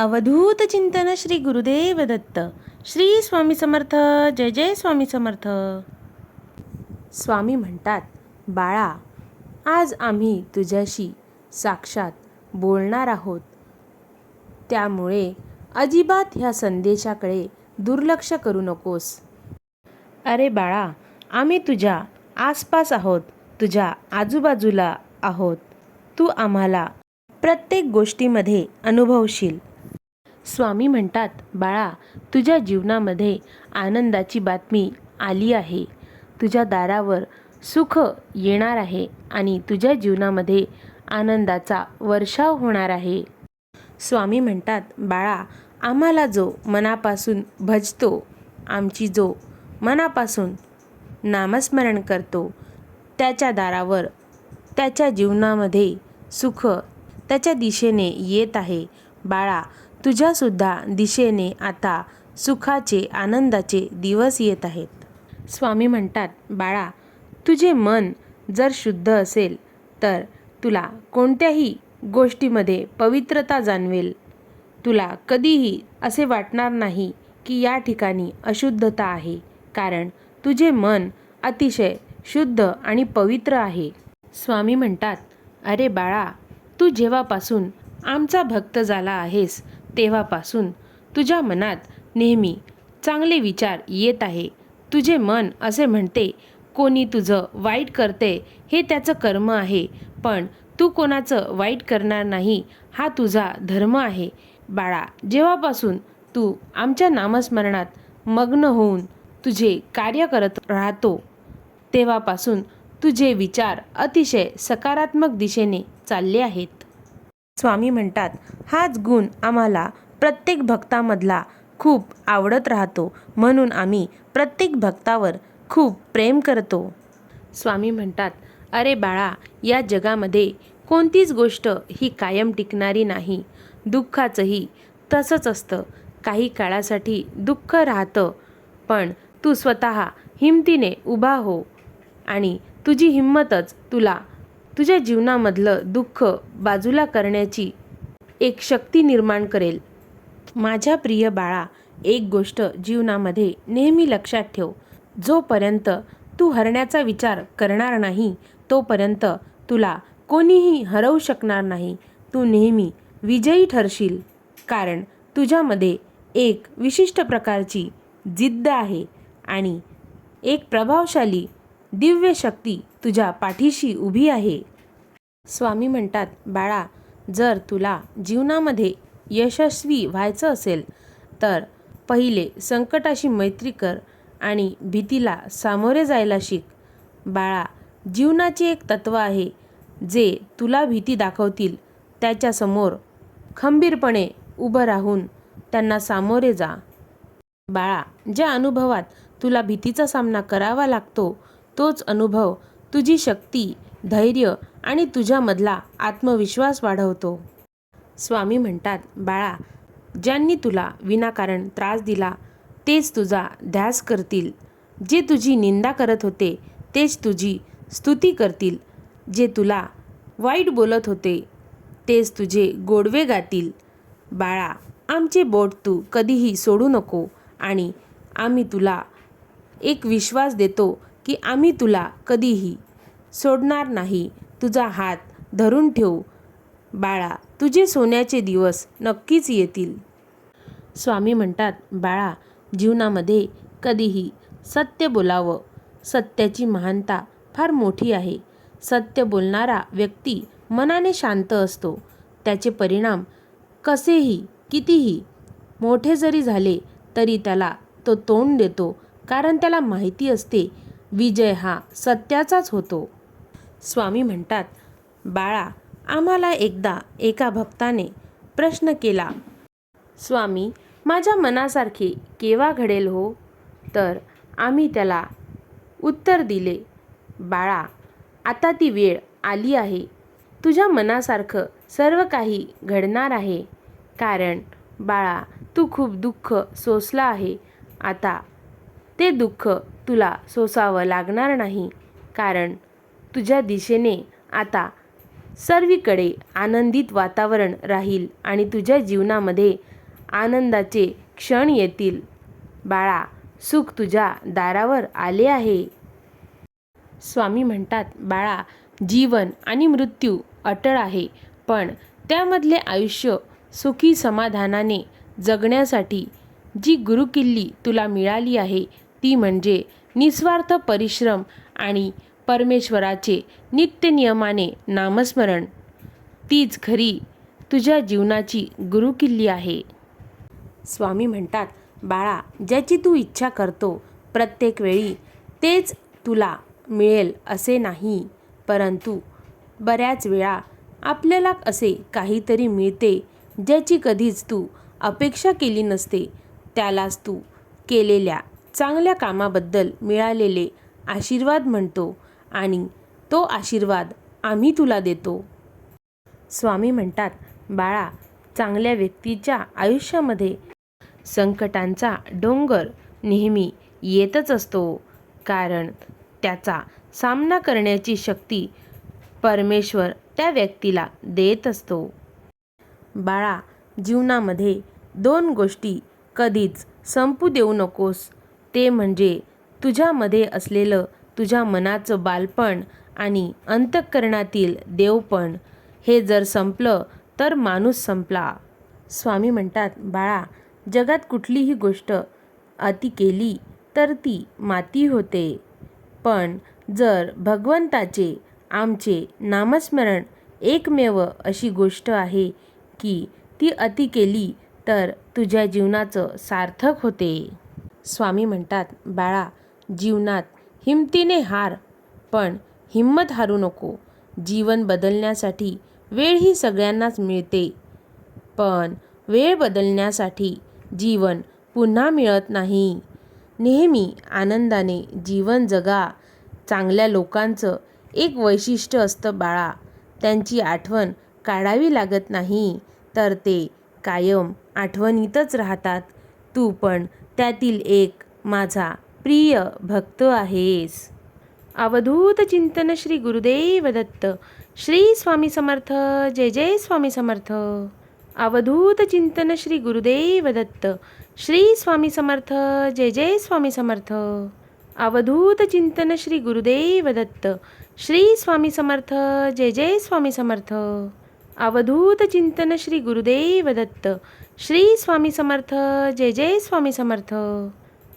अवधूत चिंतन श्री गुरुदेव दत्त श्री स्वामी समर्थ जय जय स्वामी समर्थ. स्वामी म्हणतात बाळा आज आम्ही तुझ्याशी साक्षात बोलणार आहोत. त्यामुळे अजिबात ह्या संदेशाकडे दुर्लक्ष करू नकोस. अरे बाळा आम्ही तुझ्या आसपास आहोत तुझ्या आजूबाजूला आहोत. तू आम्हाला प्रत्येक गोष्टीमध्ये अनुभवशील. स्वामी म्हणतात बाळा तुझ्या जीवनामध्ये आनंदाची बातमी आली आहे. तुझ्या दारावर सुख येणार आहे आणि तुझ्या जीवनामध्ये आनंदाचा वर्षाव होणार आहे. स्वामी म्हणतात बाळा आम्हाला जो मनापासून भजतो आमची जो मनापासून नामस्मरण करतो त्याच्या दारावर त्याच्या जीवनामध्ये सुख त्याच्या दिशेने येत आहे. बाळा तुझ्यासुद्धा दिशेने आता सुखाचे आनंदाचे दिवस येत आहेत. स्वामी म्हणतात बाळा तुझे मन जर शुद्ध असेल तर तुला कोणत्याही गोष्टीमध्ये पवित्रता जाणवेल. तुला कधीही असे वाटणार नाही की या ठिकाणी अशुद्धता आहे कारण तुझे मन अतिशय शुद्ध आणि पवित्र आहे. स्वामी म्हणतात अरे बाळा तू जेव्हापासून आमचा भक्त झाला आहेस तेव्हापासून तुझ्या मनात नेहमी चांगले विचार येत आहे. तुझे मन असे म्हणते कोणी तुझं वाईट करते हे त्याचं कर्म आहे पण तू कोणाचं वाईट करणार नाही हा तुझा धर्म आहे. बाळा जेव्हापासून तू आमच्या नामस्मरणात मग्न होऊन तुझे कार्य करत राहतो तेव्हापासून तुझे विचार अतिशय सकारात्मक दिशेने चालले आहेत. स्वामी म्हणतात हाच गुण आम्हाला प्रत्येक भक्तामधला खूप आवडत राहतो. म्हणून आम्ही प्रत्येक भक्तावर खूप प्रेम करतो. स्वामी म्हणतात अरे बाळा या जगामध्ये कोणतीच गोष्ट ही कायम टिकणारी नाही. दुःखाचंही तसंच असतं. काही काळासाठी दुःख राहतं पण तू स्वतः हिमतीने उभा हो आणि तुझी हिंमतच तुला तुझ्या जीवनामधलं दुःख बाजूला करण्याची एक शक्ती निर्माण करेल. माझ्या प्रिय बाळा एक गोष्ट जीवनामध्ये नेहमी लक्षात ठेव. जोपर्यंत तू हरण्याचा विचार करणार नाही तोपर्यंत तुला कोणीही हरवू शकणार नाही. तू नेहमी विजयी ठरशील. कारण तुझ्यामध्ये एक विशिष्ट प्रकारची जिद्द आहे आणि एक प्रभावशाली दिव्य शक्ती तुझ्या पाठीशी उभी आहे. स्वामी म्हणतात बाळा जर तुला जीवनामध्ये यशस्वी व्हायचं असेल तर पहिले संकटाशी मैत्री कर आणि भीतीला सामोरे जायला शिक. बाळा जीवनाचे एक तत्त्व आहे जे तुला भीती दाखवतील. त्याच्यासमोर खंबीरपणे उभं राहून त्यांना सामोरे जा. बाळा ज्या अनुभवात तुला भीतीचा सामना करावा लागतो तोच अनुभव तुझी शक्ती धैर्य आणि तुझ्यामधला आत्मविश्वास वाढवतो. स्वामी म्हणतात बाळा ज्यांनी तुला विनाकारण त्रास दिला तेच तुझा ध्यास करतील. जे तुझी निंदा करत होते तेच तुझी स्तुती करतील. जे तुला वाईट बोलत होते तेच तुझे गोडवे गातील. बाळा आमचे बोट तू कधीही सोडू नको आणि आम्ही तुला एक विश्वास देतो की आम्ही तुला कधीही सोडणार नाही. तुझा हात धरून ठेवू. बाळा तुझे सोन्याचे दिवस नक्कीच येतील. स्वामी म्हणतात बाळा जीवनामध्ये कधीही सत्य बोलावं. सत्याची महानता फार मोठी आहे. सत्य बोलणारा व्यक्ती मनाने शांत असतो. त्याचे परिणाम कसेही कितीही मोठे जरी झाले तरी त्याला तो तोंड देतो. कारण त्याला माहिती असते विजय हा सत्याचाच होतो. स्वामी म्हणतात बाळा आम्हाला एकदा एका भक्ताने प्रश्न केला स्वामी माझ्या मनासारखे केव्हा घडेल हो? तर आम्ही त्याला उत्तर दिले बाळा आता ती वेळ आली आहे. तुझ्या मनासारखं सर्व काही घडणार आहे. कारण बाळा तू खूप दुःख सोसला आहे. आता ते दुःख तुला सोसावं लागणार नाही. कारण तुझ्या दिशेने आता सर्वीकडे आनंदित वातावरण राहील आणि तुझ्या जीवनामध्ये आनंदाचे क्षण येतील. बाळा सुख तुझ्या दारावर आले आहे. स्वामी म्हणतात बाळा जीवन आणि मृत्यू अटळ आहे पण त्यामधले आयुष्य सुखी समाधानाने जगण्यासाठी जी गुरुकिल्ली तुला मिळाली आहे ती म्हणजे निस्वार्थ परिश्रम आणि परमेश्वराचे नित्यनियमाने नामस्मरण. तीच खरी तुझ्या जीवनाची गुरुकिल्ली आहे. स्वामी म्हणतात बाळा ज्याची तू इच्छा करतो प्रत्येक वेळी तेच तुला मिळेल असे नाही. परंतु बऱ्याच वेळा आपल्याला असे काहीतरी मिळते ज्याची कधीच तू अपेक्षा केली नसते. त्यालाच तू केलेल्या चांगल्या कामाबद्दल मिळालेले आशीर्वाद म्हणतो. आणि तो आशीर्वाद आम्ही तुला देतो. स्वामी म्हणतात बाळा चांगल्या व्यक्तीच्या आयुष्यामध्ये संकटांचा डोंगर नेहमी येतच असतो. कारण त्याचा सामना करण्याची शक्ती परमेश्वर त्या व्यक्तीला देत असतो. बाळा जीवनामध्ये दोन गोष्टी कधीच संपू देऊ नकोस. ते म्हणजे तुझ्यामध्ये असलेलं तुझ्या मनाचं बालपण आणि अंतःकरणातील देवपण हे जर संपलं तर माणूस संपला. स्वामी म्हणतात बाळा जगात कुठलीही गोष्ट अति केली तर ती माती होते. पण जर भगवंताचे आमचे नामस्मरण एकमेव अशी गोष्ट आहे की ती अति केली तर तुझ्या जीवनाचं सार्थक होते. स्वामी म्हणतात बाळा जीवनात हिमतीने हार पण हिंमत हारू नको. जीवन बदलण्यासाठी वेळ ही सगळ्यांनाच मिळते. पण वेळ बदलण्यासाठी जीवन पुन्हा मिळत नाही. नेहमी आनंदाने जीवन जगा. चांगल्या लोकांचं एक वैशिष्ट्य असतं बाळा. त्यांची आठवण काढावी लागत नाही तर ते कायम आठवणीतच राहतात. तू पण त्यातील एक माझा प्रिय भक्त आहेस. अवधूत चिंतन श्री गुरुदेव दत्त. श्री स्वामी समर्थ. जय जय स्वामी समर्थ. अवधूत चिंतन श्री गुरुदेव दत्त. श्री स्वामी समर्थ. जय जय स्वामी समर्थ. अवधूत चिंतन श्री गुरुदेव दत्त. श्री स्वामी समर्थ. जय जय स्वामी समर्थ. अवधूत चिंतन श्री गुरुदेव दत्त. श्री स्वामी समर्थ. जय जय स्वामी समर्थ.